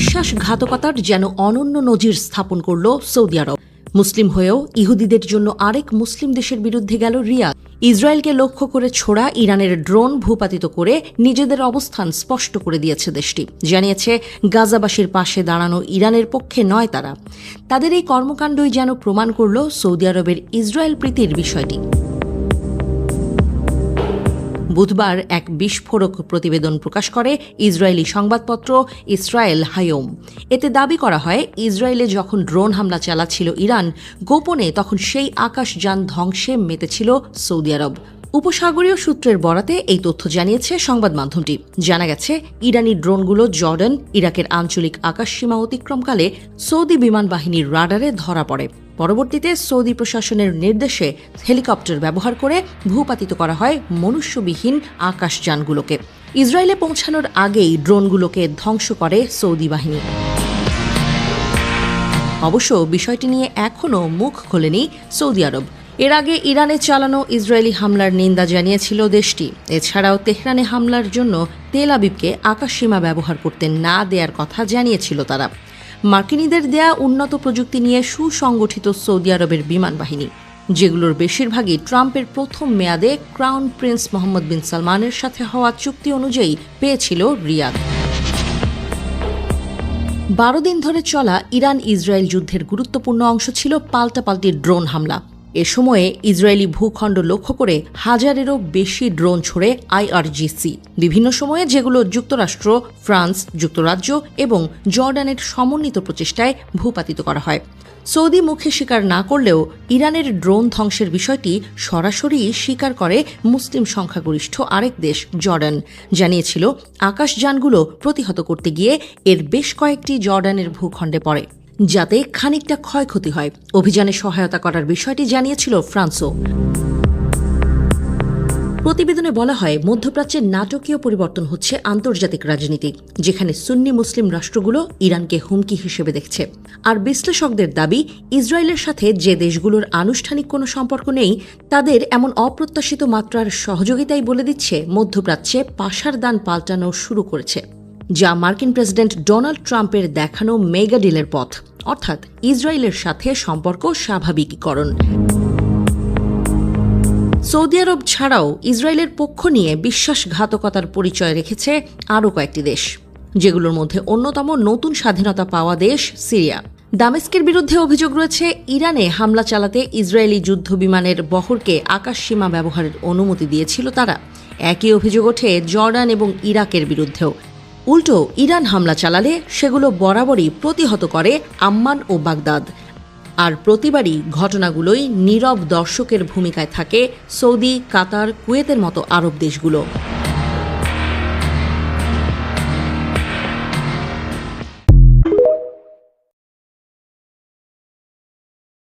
বিশ্বাসঘাতকতার যেন অনন্য নজির স্থাপন করল সৌদি আরব। মুসলিম হয়েও ইহুদিদের জন্য আরেক মুসলিম দেশের বিরুদ্ধে গেল রিয়াদ ইসরায়েলকে লক্ষ্য করে ছোড়া ইরানের ড্রোন ভূপাতিত করে নিজেদের অবস্থান স্পষ্ট করে দিয়েছে দেশটি। জানিয়েছে, গাজাবাসীর পাশে দাঁড়ানো ইরানের পক্ষে নয় তারা। তাদের এই কর্মকাণ্ডই যেন প্রমাণ করল সৌদি আরবের ইসরায়েল প্রীতির বিষয়টি। বুধবার এক বিস্ফোরক প্রতিবেদন প্রকাশ করে ইসরায়েলি সংবাদপত্র ইসরায়েল হায়োম। এতে দাবি করা হয়, ইসরায়েলে যখন ড্রোন হামলা চালাচ্ছিল ইরান, গোপনে তখন সেই আকাশযান ধ্বংসে মেতেছিল সৌদি আরব। উপসাগরীয় সূত্রের বরাতে এই তথ্য জানিয়েছে সংবাদ মাধ্যমটি। জানা গেছে, ইরানি ড্রোনগুলো জর্ডান, ইরাকের আঞ্চলিক আকাশসীমা অতিক্রমকালে সৌদি বিমান বাহিনীর রাডারে ধরা পড়ে। পরবর্তীতে সৌদি প্রশাসনের নির্দেশে হেলিকপ্টার ব্যবহার করে ভূপাতিত করা হয় মনুষ্যবিহীন আকাশযানগুলোকে ইসরায়েলে পৌঁছানোর আগেই ড্রোনগুলোকে ধ্বংস করে সৌদি বাহিনী। অবশ্য বিষয়টি নিয়ে এখনও মুখ খোলেনি সৌদি আরব। এর আগে ইরানে চালানো ইসরায়েলি হামলার নিন্দা জানিয়েছিল দেশটি। এছাড়াও তেহরানে হামলার জন্য তেল আবিবকে আকাশসীমা ব্যবহার করতে না দেওয়ার কথা জানিয়েছিল তারা। মার্কিনীদের দেয়া উন্নত প্রযুক্তি নিয়ে সুসংগঠিত সৌদি আরবের বিমান বাহিনী, যেগুলোর বেশিরভাগই ট্রাম্পের প্রথম মেয়াদে ক্রাউন প্রিন্স মোহাম্মদ বিন সালমানের সাথে হওয়া চুক্তি অনুযায়ী পেয়েছিল রিয়াদ। বারো দিন ধরে চলা ইরান ইসরায়েল যুদ্ধের গুরুত্বপূর্ণ অংশ ছিল পাল্টাপাল্টি ড্রোন হামলা। এ সময়ে ইসরায়েলি ভূখণ্ড লক্ষ্য করে হাজারেরও বেশি ড্রোন ছড়ে আইআরজিসি। বিভিন্ন সময়ে যেগুলো যুক্তরাষ্ট্র, ফ্রান্স, যুক্তরাজ্য এবং জর্ডানের সমন্বিত প্রচেষ্টায় ভূপাতিত করা হয়। সৌদি মুখে স্বীকার না করলেও ইরানের ড্রোন ধ্বংসের বিষয়টি সরাসরি স্বীকার করে মুসলিম সংখ্যাগরিষ্ঠ আরেক দেশ, জর্ডান। জানিয়েছিল, আকাশযানগুলো প্রতিহত করতে গিয়ে এর বেশ কয়েকটি জর্ডানের ভূখণ্ডে পড়ে। যাতে খানিকটা ক্ষয়ক্ষতি হয়। অভিযানে সহায়তা করার বিষয়টি জানিয়েছিল ফ্রান্সও। প্রতিবেদনে বলা হয়, মধ্যপ্রাচ্যের নাটকীয় পরিবর্তন হচ্ছে আন্তর্জাতিক রাজনীতি, যেখানে সুন্নি মুসলিম রাষ্ট্রগুলো ইরানকে হুমকি হিসেবে দেখছে। আর বিশ্লেষকদের দাবি, ইসরায়েলের সাথে যে দেশগুলোর আনুষ্ঠানিক কোনো সম্পর্ক নেই, তাদের এমন অপ্রত্যাশিত মাত্রার সহযোগিতাই বলে দিচ্ছে মধ্যপ্রাচ্যে পাশার দান পাল্টানো শুরু করেছে, যা মার্কিন প্রেসিডেন্ট ডোনাল্ড ট্রাম্পের দেখানো মেগা ডিলের পথ। অর্থাৎ ইসরায়েলের সাথে সম্পর্ক স্বাভাবিকীকরণ। সৌদি আরব ছাড়াও ইসরায়েলের পক্ষ নিয়ে বিশ্বাসঘাতকতার পরিচয় রেখেছে আরও কয়েকটি দেশ, যেগুলোর মধ্যে অন্যতম নতুন স্বাধীনতা পাওয়া দেশ সিরিয়া। দামেস্কের বিরুদ্ধে অভিযোগ রয়েছে, ইরানে হামলা চালাতে ইসরায়েলি যুদ্ধ বিমানের বহরকে আকাশসীমা ব্যবহারের অনুমতি দিয়েছিল তারা। একই অভিযোগ ওঠে জর্ডান এবং ইরাকের বিরুদ্ধেও। উল্টো ইরান হামলা চালালে সেগুলো বরাবরই প্রতিহত করে আম্মান ও বাগদাদ। আর প্রতিবারই ঘটনাগুলোই নীরব দর্শকের ভূমিকায় থাকে সৌদি, কাতার, কুয়েতের মতো আরব দেশগুলো।